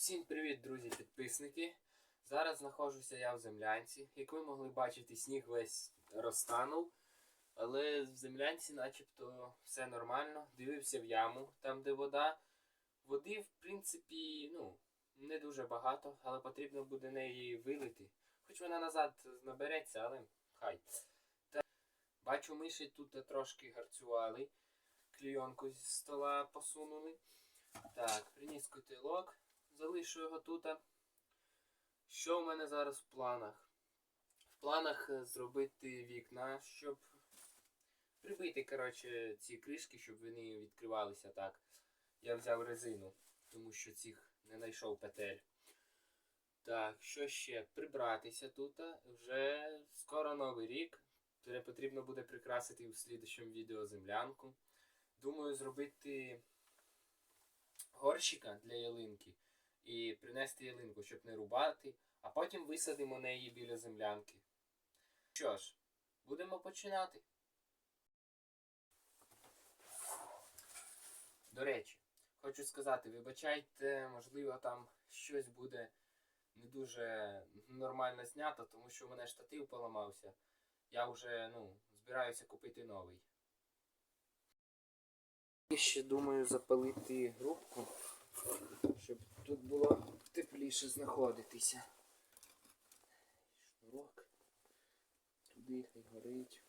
Всім привіт, друзі-підписники. Зараз знаходжуся я в землянці. Як ви могли бачити, сніг весь розтанув. Але в землянці начебто все нормально. Дивився в яму, там де вода. Води, в принципі, ну, не дуже багато, але потрібно буде неї вилити. Хоч вона назад набереться, але хай. Та, бачу, миші тут трошки гарцювали. Клійонку зі стола посунули. Так, приніс котелок, залишу його тут. Що в мене зараз в планах? В планах е, зробити вікна, щоб прибити, коротше, ці кришки, щоб вони відкривалися так. Я взяв резину, тому що цих не знайшов петель. Так, що ще? Прибратися тут. Вже скоро новий рік. Тепер потрібно буде прикрасити в слідчому відео землянку. Думаю, зробити горщика для ялинки і принести ялинку, щоб не рубати, а потім висадимо неї біля землянки. Що ж, будемо починати. До речі, хочу сказати, вибачайте, можливо, там щось буде не дуже нормально знято, тому що у мене штатив поламався. Я вже ну, збираюся купити новий. Я ще думаю запалити грубку, тут було тепліше знаходитися. Шнурок. Туди хай горить.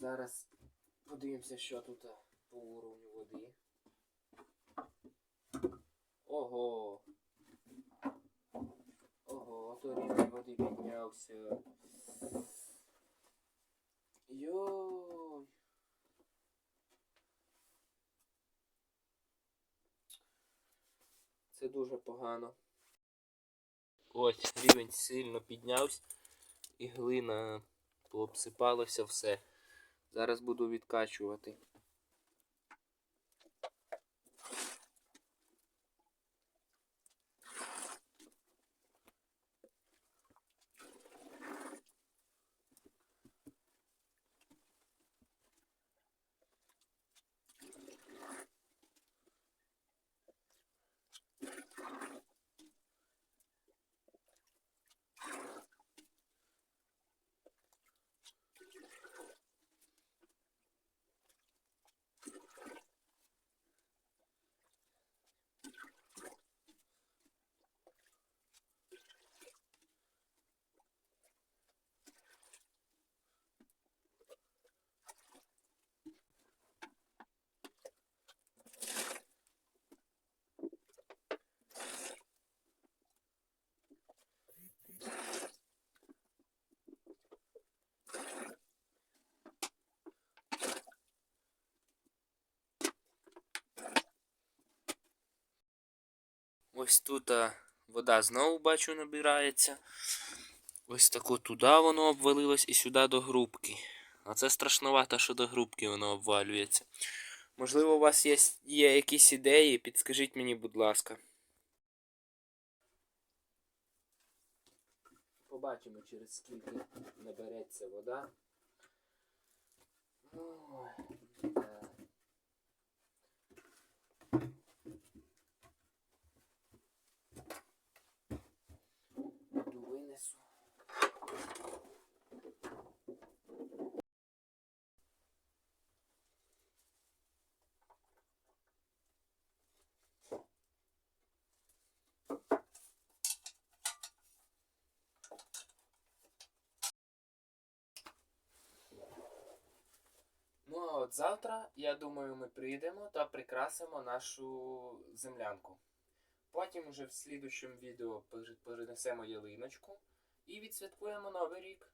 Зараз подивимося, що тут по уровню води. Ого. Ого, то рівень води піднявся. Йой. Це дуже погано. Ось, рівень сильно піднявся і глина пообсипалося все. Зараз буду відкачувати. Ось тут а, вода знову бачу набирається. Ось тако туди воно обвалилось і сюди до грубки. А це страшновато, що до грубки воно обвалюється. Можливо, у вас є, є якісь ідеї, підскажіть мені, будь ласка. Побачимо, через скільки набереться вода. Ой, да. От завтра, я думаю, ми прийдемо та прикрасимо нашу землянку. Потім уже в слідущому відео перенесемо ялиночку і відсвяткуємо Новий рік.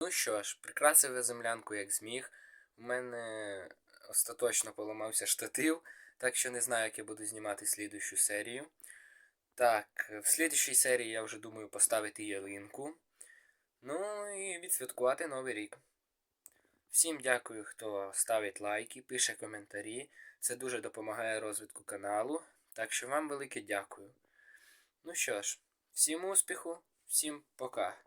Ну що ж, прикрасив я землянку як зміг. У мене остаточно поламався штатив, так що не знаю, як я буду знімати слідущу серію. Так, в слідущій серії я вже думаю поставити ялинку. Ну і відсвяткувати Новий рік. Всім дякую, хто ставить лайки, пише коментарі. Це дуже допомагає розвитку каналу. Так що вам велике дякую. Ну що ж, всім успіху, всім пока.